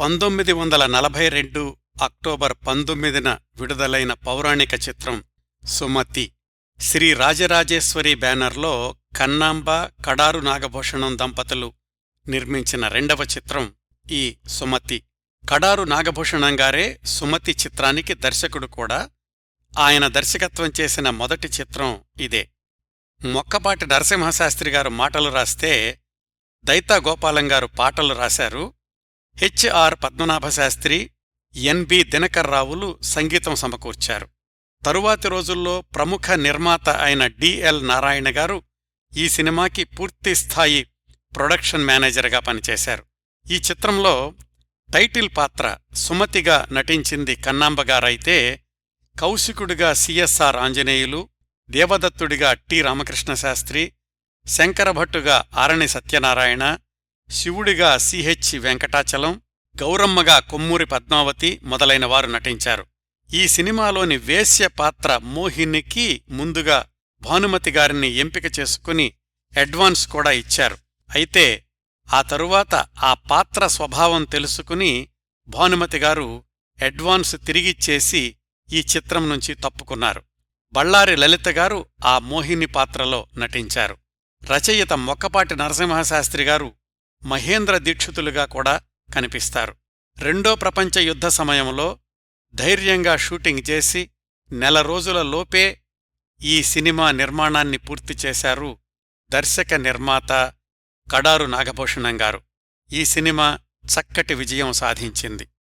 పంతొమ్మిది వందల నలభై రెండు అక్టోబర్ పంతొమ్మిదిన విడుదలైన పౌరాణిక చిత్రం సుమతి. శ్రీ రాజరాజేశ్వరి బ్యానర్లో కన్నాంబ కడారు నాగభూషణం దంపతులు నిర్మించిన రెండవ చిత్రం ఈ సుమతి. కడారు నాగభూషణం గారే సుమతి చిత్రానికి దర్శకుడు కూడా. ఆయన దర్శకత్వం చేసిన మొదటి చిత్రం ఇదే. మొక్కపాటి నరసింహశాస్త్రి గారు మాటలు రాస్తే దైతా గోపాలం గారు పాటలు రాశారు. హెచ్ఆర్ పద్మనాభశాస్త్రి ఎన్బి దినకర్రావులు సంగీతం సమకూర్చారు. తరువాతి రోజుల్లో ప్రముఖ నిర్మాత అయిన డిఎల్ నారాయణ గారు ఈ సినిమాకి పూర్తిస్థాయి ప్రొడక్షన్ మేనేజర్గా పనిచేశారు. ఈ చిత్రంలో టైటిల్ పాత్ర సుమతిగా నటించింది కన్నాంబగారైతే కౌశికుడిగా సిఎస్ఆర్ ఆంజనేయులు దేవదత్తుడిగా టి రామకృష్ణశాస్త్రి శంకరభట్టుగా ఆరణి సత్యనారాయణ శివుడిగా సిహెచ్ వెంకటాచలం గౌరమ్మగా కొమ్మూరి పద్మావతి మొదలైనవారు నటించారు. ఈ సినిమాలోని వేశ్య పాత్ర మోహినికి ముందుగా భానుమతి గారిని ఎంపిక చేసుకుని అడ్వాన్స్ కూడా ఇచ్చారు. అయితే ఆ తరువాత ఆ పాత్ర స్వభావం తెలుసుకుని భానుమతి గారు అడ్వాన్స్ తిరిగిచ్చేసి ఈ చిత్రం నుంచి తప్పుకున్నారు. బళ్ళారి లలిత గారు ఆ మోహిని పాత్రలో నటించారు. రచయిత మొక్కపాటి నరసింహశాస్త్రి గారు మహేంద్ర దీక్షితులుగా కూడా కనిపిస్తారు. రెండో ప్రపంచ యుద్ధ సమయంలో ధైర్యంగా షూటింగ్ చేసి నెల రోజుల లోపే ఈ సినిమా నిర్మాణాన్ని పూర్తి చేశారు దర్శక నిర్మాత కడారు నాగభూషణం గారు. ఈ సినిమా చక్కటి విజయం సాధించింది.